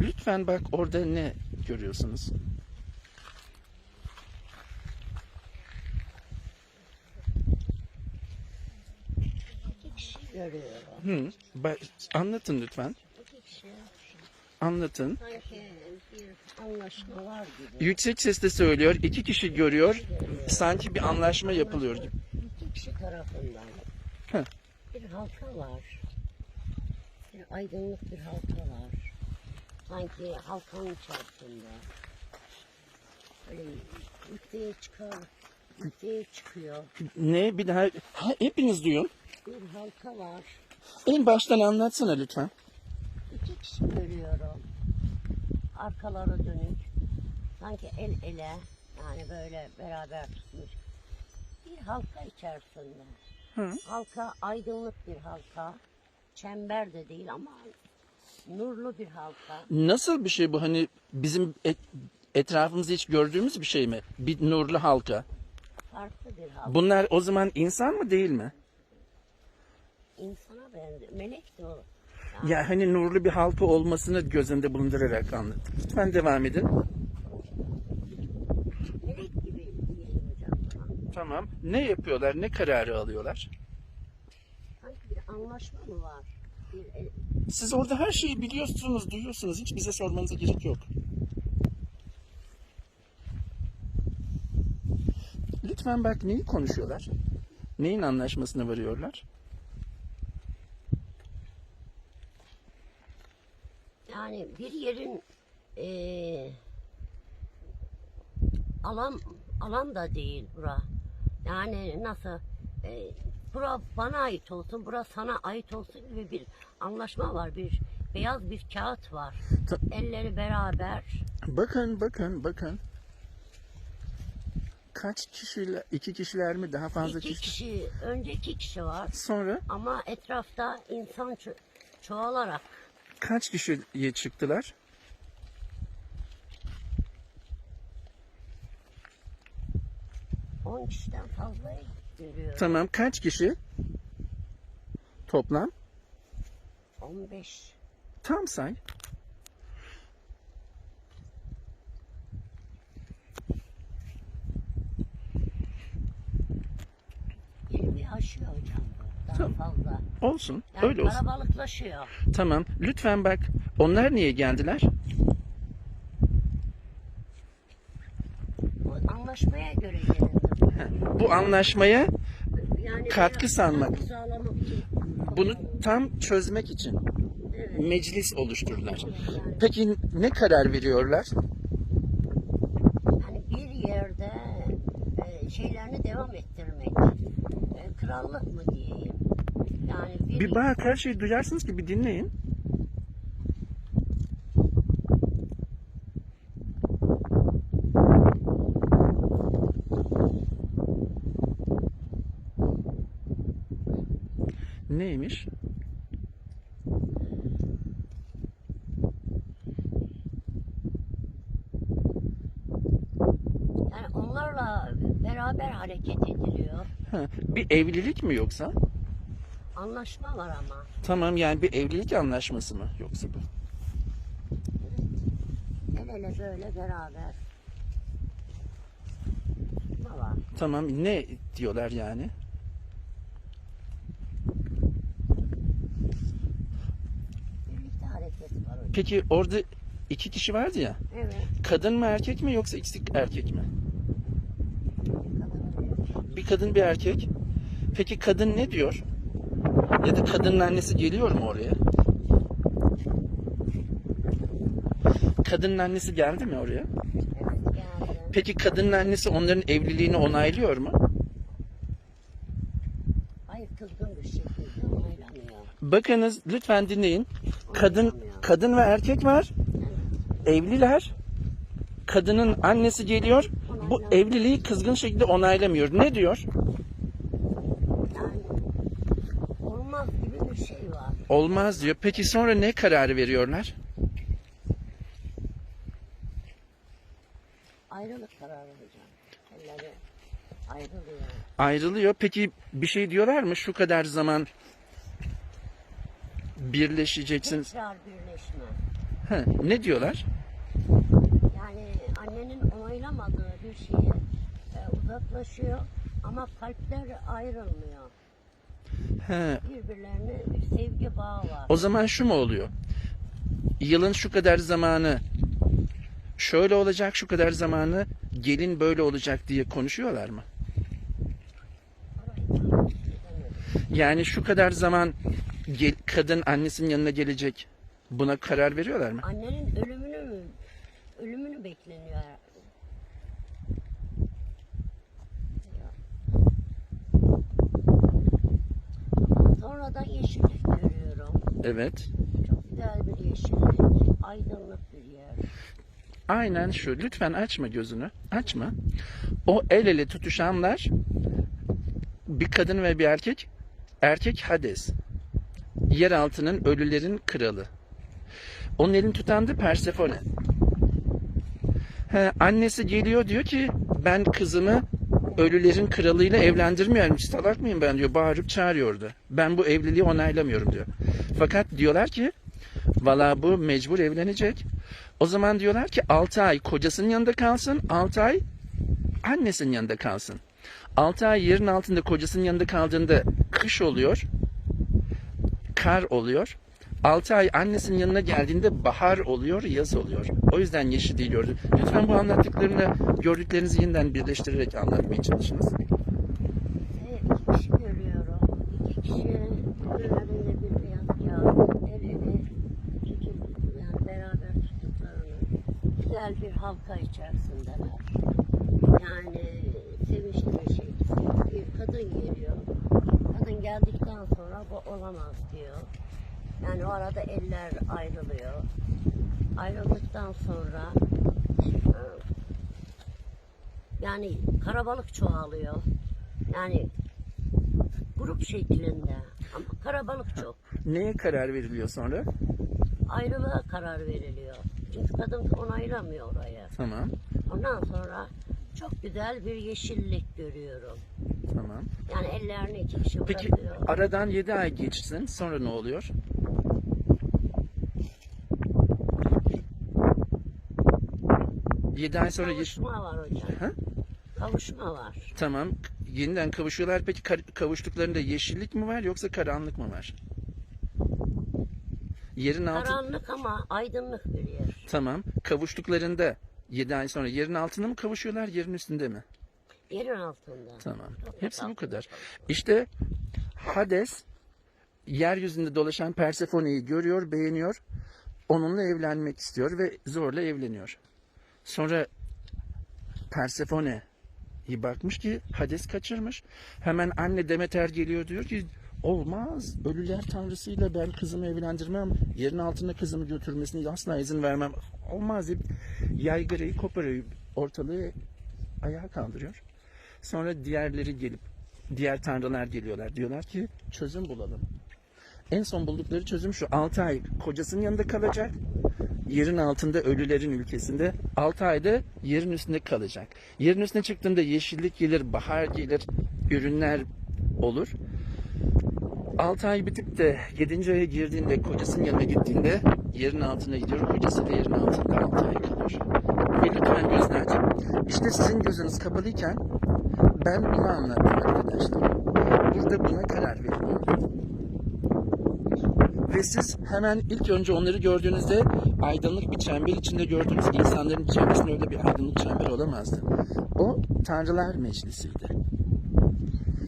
Lütfen bak orada ne görüyorsunuz? Hı, anlatın lütfen. Anlatın. Yüksek sesle söylüyor. iki kişi görüyor. Sanki bir anlaşma yapılıyor. İki kişi tarafından. Bir halka var. Bir aydınlık bir halka var. Sanki halkanın içerisinde. Böyle yükseğe çıkar. Yükseğe çıkıyor. Ne bir daha ha, hepiniz duyun. Bir halka var. En baştan anlatsana lütfen. İki kişi görüyorum. Arkaları dönük. Sanki el ele yani böyle beraber tutmuş. Bir halka içerisinde. Hı. Halka aydınlık bir halka. Çember de değil ama nurlu bir halka. Nasıl bir şey bu? Hani bizim et- etrafımızda hiç gördüğümüz bir şey mi? Bir nurlu halka. Farklı bir halka. Bunlar o zaman insan mı değil mi? İnsana benziyor. Melek de o. Ya hani nurlu bir halka olmasını göz önünde bulundurarak anlat. Lütfen devam edin. Melek gibi diyelim hocam. buna. Tamam. Ne yapıyorlar? Ne kararı alıyorlar? Sanki bir anlaşma mı var? Siz orada her şeyi biliyorsunuz, duyuyorsunuz. Hiç bize sormanıza gerek yok. Lütfen bak neyi konuşuyorlar? Neyin anlaşmasına varıyorlar? Yani bir yerin eee, alan alan da değil bura. Yani nasıl eee bura bana ait olsun, bura sana ait olsun gibi bir anlaşma var. Bir beyaz bir kağıt var. Ta- Elleri beraber. Bakın, bakın, bakın. Kaç kişiler, iki kişiler mi daha fazla İki kişi? kişi, önce iki kişi var. Sonra Ama etrafta insan ço- çoğalarak kaç kişiye çıktılar? on kişiden fazla görüyorum. Tamam, kaç kişi? Toplam? 15. Tam say. Aşıyor hocam bu. Daha Tamam. fazla. Olsun. Yani Öyle olsun. kalabalıklaşıyor. Tamam. Lütfen bak. Onlar niye geldiler? Bu anlaşmaya göre gelindi. Bu anlaşmaya Yani Katkı sanmak. bunu tam çözmek için Evet. meclis oluşturdular. Yani, Peki ne karar veriyorlar? yani bir yerde e, şeylerini devam ettirmek. E, krallık mı diyeyim. Yani bir, Bir bak her şeyi duyarsınız ki bir dinleyin. Neymiş? yani onlarla beraber hareket ediliyor. Ha, bir evlilik mi yoksa? Anlaşma var ama. Tamam yani bir evlilik anlaşması mı yoksa bu? El ele böyle beraber. Ne var? Tamam ne diyorlar yani? Birlikte hareket var hocam. Peki orada iki kişi vardı ya. Evet. Kadın mı erkek mi yoksa ikisi erkek mi? Bir kadın bir erkek. Peki kadın ne diyor? Ya da kadının annesi geliyor mu oraya? Kadının annesi geldi mi oraya? Peki kadının annesi onların evliliğini onaylıyor mu? Hayır kızgın bir şekilde onaylamıyor. Bakınız lütfen dinleyin. Kadın kadın ve erkek var. Evliler. Kadının annesi geliyor. Bu evliliği kızgın şekilde onaylamıyor. Ne diyor? Olmaz gibi bir şey var. Olmaz diyor. Peki sonra ne kararı veriyorlar? Ayrılık kararı hocam. Elleri ayrılıyor. Ayrılıyor. Peki bir şey diyorlar mı? Şu kadar zaman birleşeceksiniz. Tekrar birleşme. He, ne diyorlar? Yani annenin onaylamadığı bir şeye e, uzaklaşıyor ama kalpler ayrılmıyor. He, Birbirlerine bir sevgi bağı var. o zaman şu mu oluyor? Yılın şu kadar zamanı şöyle olacak, şu kadar zamanı gelin böyle olacak diye konuşuyorlar mı? Yani şu kadar zaman gel- kadın annesinin yanına gelecek. Buna karar veriyorlar mı? Annenin ölümünü mü? Ölümünü bekleniyor. Sonradan yeşillik görüyorum. Evet. Çok güzel bir yeşillik. Aydınlık bir yer. Aynen şu. Lütfen açma gözünü. Açma. O el ele tutuşanlar bir kadın ve bir erkek. Erkek Hades. Yeraltının ölülerin kralı. Onun elini tutan da Persefone. He, annesi geliyor diyor ki ben kızımı ölülerin kralıyla evlendirmiyorum. Salak mıyım ben diyor. Bağırıp çağırıyordu. Ben bu evliliği onaylamıyorum diyor. Fakat diyorlar ki valla bu mecbur evlenecek. O zaman diyorlar ki 6 ay kocasının yanında kalsın, 6 ay annesinin yanında kalsın. 6 ay yerin altında kocasının yanında kaldığında kış oluyor, kar oluyor. 6 ay annesinin yanına geldiğinde bahar oluyor, yaz oluyor. O yüzden yeşil değil gördü. Lütfen bu anlattıklarını gördüklerinizi yeniden birleştirerek anlatmaya çalışınız. İki kişi görüyorum. İki kişi önlerinde bir beyaz beraber tuttuklarını güzel bir halka içerisindeler. Yani sevinçli bir şey. Bir kadın geliyor. Kadın geldikten bu olamaz diyor. Yani o arada eller ayrılıyor. Ayrıldıktan sonra e, yani karabalık çoğalıyor. Yani grup şeklinde ama karabalık çok. Neye karar veriliyor sonra? Ayrılığa karar veriliyor. Çünkü kadın onaylamıyor orayı. Tamam, Ondan sonra çok güzel bir yeşillik görüyorum. Tamam. Yani ellerini iki kişi Peki bırakıyor. aradan 7 ay geçsin, sonra ne oluyor? Yedi ay sonra. Kavuşma var hocam. Ha? Kavuşma var. Tamam. Yeniden kavuşuyorlar. Peki kar- kavuştuklarında yeşillik mi var yoksa karanlık mı var? Yerin altı... Karanlık ama aydınlık bir yer. Tamam. Kavuştuklarında 7 ay sonra yerin altında mı kavuşuyorlar, yerin üstünde mi? Yerin altında. Tamam. Hepsi bu kadar. İşte Hades yeryüzünde dolaşan Persephone'yi görüyor, beğeniyor. Onunla evlenmek istiyor ve zorla evleniyor. Sonra Persephone iyi bakmış ki Hades kaçırmış. Hemen anne Demeter geliyor diyor ki olmaz. Ölüler tanrısıyla ben kızımı evlendirmem. Yerin altına kızımı götürmesine asla izin vermem. Olmaz deyip yaygarayı koparıyor. Ortalığı ayağa kaldırıyor. Sonra diğerleri gelip diğer tanrılar geliyorlar. Diyorlar ki çözüm bulalım. En son buldukları çözüm şu. 6 ay kocasının yanında kalacak. Yerin altında ölülerin ülkesinde 6 ayda yerin üstünde kalacak. Yerin üstüne çıktığında yeşillik gelir, bahar gelir, ürünler olur. 6 ay bitip de 7. aya girdiğinde kocasının yanına gittiğinde yerin altına gidiyor. Kocası da yerin altında 6 ay kalıyor. Ve lütfen aç. İşte sizin gözünüz kapalıyken ben bunu anlattım arkadaşlar. Burada buna karar veriliyor. Ve siz hemen ilk önce onları gördüğünüzde aydınlık bir çember içinde gördüğünüz insanların içerisinde öyle bir aydınlık çember olamazdı. O Tanrılar Meclisi'ydi.